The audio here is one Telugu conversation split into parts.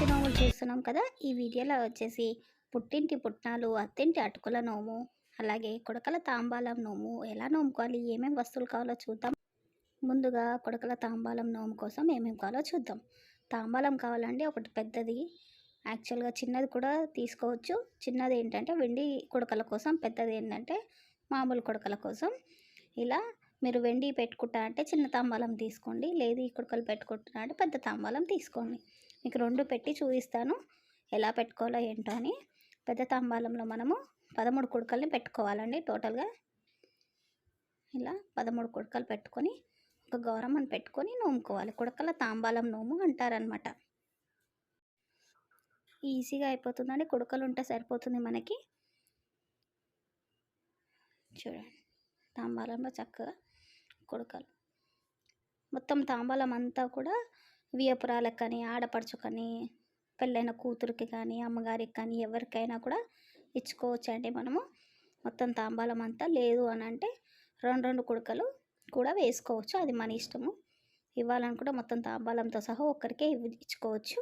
సంక్రాంతి నోములు చూస్తున్నాం కదా ఈ వీడియోలో వచ్చేసి పుట్టింటి పుట్నాలు అత్తింటి అటుకుల నోము అలాగే కొడకల తాంబాలం నోము ఎలా నోముకోవాలి ఏమేమి వస్తువులు కావాలో చూద్దాం. ముందుగా కొడకల తాంబాలం నోము కోసం ఏమేమి కావాలో చూద్దాం. తాంబాలం కావాలండి ఒకటి పెద్దది యాక్చువల్గా చిన్నది కూడా తీసుకోవచ్చు. చిన్నది ఏంటంటే వెండి కొడకల కోసం పెద్దది ఏంటంటే మామూలు కొడకల కోసం. ఇలా మీరు వెండి పెట్టుకుంటా అంటే చిన్న తాంబాలం తీసుకోండి లేదు ఈ కొడకలు పెట్టుకుంటున్నా అంటే పెద్ద తాంబాలం తీసుకోండి. మీకు రెండు పెట్టి చూపిస్తాను. ఎలా పెట్టుకోవాలో ఏంటో అని. పెద్ద తాంబాలంలో మనము పదమూడు కుడకల్ని పెట్టుకోవాలండి టోటల్గా. ఇలా పదమూడు కుడకలు పెట్టుకొని ఒక గౌరమ్మను పెట్టుకొని నోముకోవాలి. కుడకల తాంబాలం నోము అంటారనమాట ఈజీగా అయిపోతుందండి. కుడకలు ఉంటే సరిపోతుంది మనకి. చూడండి. తాంబాలంలో చక్కగా కుడకలు. మొత్తం తాంబాలం అంతా కూడా వియపురాలకు కానీ ఆడపడుచు కానీ పెళ్ళైన కూతురికి కానీ అమ్మగారికి కానీ ఎవరికైనా కూడా ఇచ్చుకోవచ్చండి మనము. మొత్తం తాంబాలం అంతా లేదు అని అంటే రెండు రెండు కుడకలు కూడా వేసుకోవచ్చు. అది మన ఇష్టము. ఇవ్వాలనుకుంటే మొత్తం తాంబాలంతో సహా ఒక్కరికే ఇవ్వ ఇచ్చుకోవచ్చు.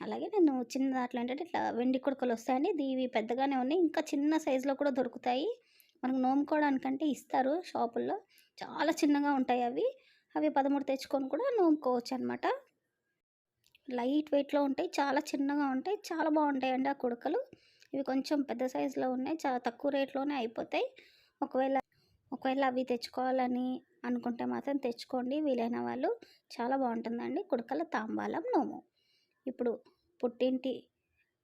అలాగే నేను చిన్న దాంట్లో ఏంటంటే ఇట్లా వెండి కుడకలు వస్తాయండి. ఇవి పెద్దగానే ఉన్నాయి. ఇంకా చిన్న సైజులో కూడా దొరుకుతాయి. మనకు నోముకోవడానికంటే ఇస్తారు షాపుల్లో. చాలా చిన్నగా ఉంటాయి అవి. అవి పదమూడు తెచ్చుకొని కూడా నోముకోవచ్చు అనమాట లైట్ వెయిట్లో ఉంటాయి చాలా చిన్నగా ఉంటాయి చాలా బాగుంటాయండి ఆ కుడకలు. ఇవి కొంచెం పెద్ద సైజులో ఉన్నాయి చాలా తక్కువ రేట్లోనే అయిపోతాయి. ఒకవేళ ఒకవేళ అవి తెచ్చుకోవాలని అనుకుంటే మాత్రం తెచ్చుకోండి వీలైన వాళ్ళు. చాలా బాగుంటుందండి కుడకల తాంబాలం నోము. ఇప్పుడు పుట్టింటి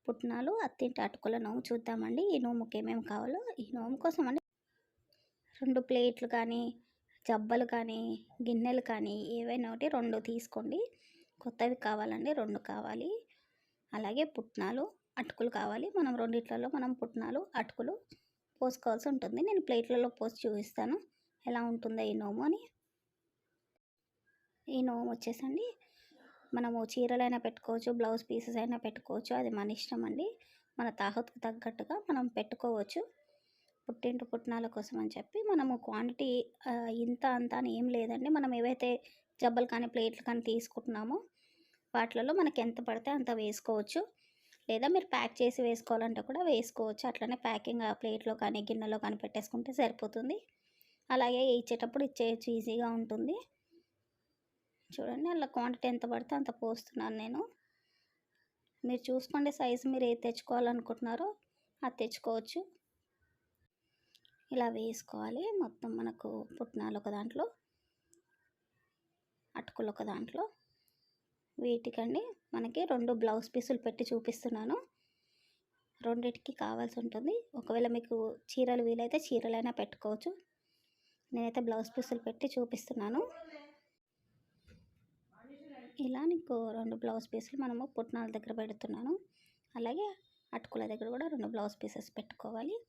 పుట్టినాలు అత్తింటి అటుకుల నోము చూద్దామండి. ఈ నోముకి ఏమేమి కావాలో ఈ నోము కోసం అండి రెండు ప్లేట్లు కానీ జబ్బలు కానీ గిన్నెలు కానీ ఏవైనా ఒకటి రెండు తీసుకోండి. కొత్తవి కావాలండి రెండు కావాలి. అలాగే పుట్నాలు అటుకులు కావాలి. మనం రెండిట్లలో మనం పుట్నాలు అటుకులు పోసుకోవాల్సి ఉంటుంది. నేను ప్లేట్లలో పోసి చూపిస్తాను. ఎలా ఉంటుందో ఈ నోము అని. ఈ నోము వచ్చేసండి. మనము చీరలైనా పెట్టుకోవచ్చు బ్లౌజ్ పీసెస్ అయినా పెట్టుకోవచ్చు. అది మన ఇష్టం అండి. మన తాహత్కు తగ్గట్టుగా మనం పెట్టుకోవచ్చు. పుట్టింటి పుట్టినాల కోసం అని చెప్పి మనము క్వాంటిటీ ఇంత అంత అని ఏం లేదండి. మనం ఏవైతే జబ్బలు కానీ ప్లేట్లు కానీ తీసుకుంటున్నామో వాటిలలో మనకి ఎంత పడితే అంత వేసుకోవచ్చు. లేదా మీరు ప్యాక్ చేసి వేసుకోవాలంటే కూడా వేసుకోవచ్చు. అట్లనే ప్యాకింగ్ ఆ ప్లేట్లో కానీ గిన్నెలో కానీ పెట్టేసుకుంటే సరిపోతుంది. అలాగే ఇచ్చేటప్పుడు ఇచ్చేయచ్చు ఈజీగా ఉంటుంది. చూడండి అలా క్వాంటిటీ ఎంత పడితే అంత పోస్తున్నాను నేను. మీరు చూసుకోండి సైజు మీరు ఏది తెచ్చుకోవాలనుకుంటున్నారో అది తెచ్చుకోవచ్చు. ఇలా వేసుకోవాలి. మొత్తం మనకు పుట్నాలు ఒక దాంట్లో అటుకులు ఒక దాంట్లో. వీటికండి మనకి రెండు బ్లౌజ్ పీసులు పెట్టి చూపిస్తున్నాను. రెండిటికి కావాల్సి ఉంటుంది. ఒకవేళ మీకు చీరలు వీలైతే చీరలైనా పెట్టుకోవచ్చు. నేనైతే బ్లౌజ్ పీసులు పెట్టి చూపిస్తున్నాను. ఇలా నీకు రెండు బ్లౌజ్ పీసులు మనము పుట్నాల దగ్గర పెడుతున్నాను. అలాగే అటుకుల దగ్గర కూడా రెండు బ్లౌజ్ పీసెస్ పెట్టుకోవాలి.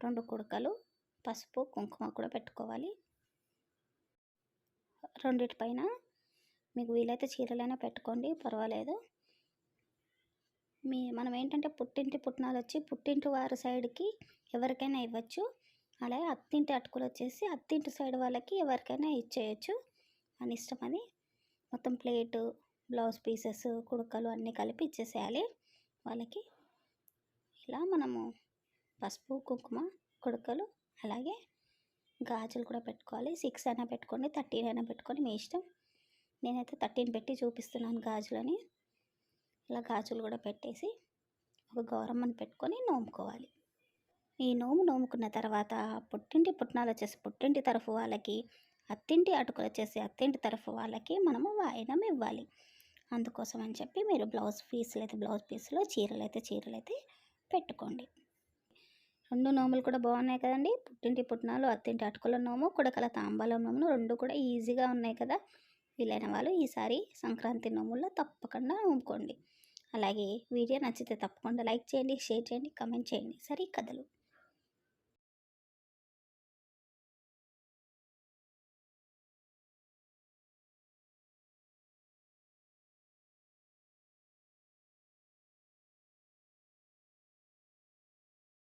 రెండు కుడకలు పసుపు కుంకుమ కూడా పెట్టుకోవాలి. రెండిటిపైన మీకు వీలైతే చీరలైనా పెట్టుకోండి పర్వాలేదు. మీ మనం ఏంటంటే పుట్టింటి పుట్టినాలు వచ్చి పుట్టింటి వారి సైడ్కి ఎవరికైనా ఇవ్వచ్చు. అలాగే అత్తింటి అటుకులు వచ్చేసి అత్తింటి సైడ్ వాళ్ళకి ఎవరికైనా ఇచ్చేయచ్చు. అని ఇష్టం అది. మొత్తం ప్లేటు బ్లౌజ్ పీసెస్ కుడకలు అన్నీ కలిపి ఇచ్చేసేయాలి వాళ్ళకి. ఇలా మనము పసుపు కుంకుమ కుడకలు అలాగే గాజులు కూడా పెట్టుకోవాలి. సిక్స్ అయినా పెట్టుకోండి థర్టీన్ అయినా పెట్టుకొని మీ ఇష్టం. నేనైతే థర్టీన్ పెట్టి చూపిస్తున్నాను గాజులని. ఇలా గాజులు కూడా పెట్టేసి ఒక గౌరమ్మని పెట్టుకొని నోముకోవాలి. ఈ నోము నోముకున్న తర్వాత పుట్టింటి పుట్టినాలు వచ్చేసి పుట్టింటి తరఫు వాళ్ళకి అత్తింటి అటుకులు వచ్చేసి అత్తింటి తరఫు వాళ్ళకి మనము వాయినం ఇవ్వాలి. అందుకోసం అని చెప్పి మీరు బ్లౌజ్ పీసులు అయితే బ్లౌజ్ పీసులు చీరలు అయితే చీరలు అయితే పెట్టుకోండి. రెండు నోములు కూడా బాగున్నాయి కదండి. పుట్టింటి పుట్టినాలు అత్తింటి అటుకుల నోము కుడకల తాంబాలం నోము రెండు కూడా ఈజీగా ఉన్నాయి కదా. వీలైన వాళ్ళు ఈసారి సంక్రాంతి నోముల్లో తప్పకుండా నోముకోండి. అలాగే వీడియో నచ్చితే తప్పకుండా లైక్ చేయండి షేర్ చేయండి కమెంట్ చేయండి. సరే కథలు.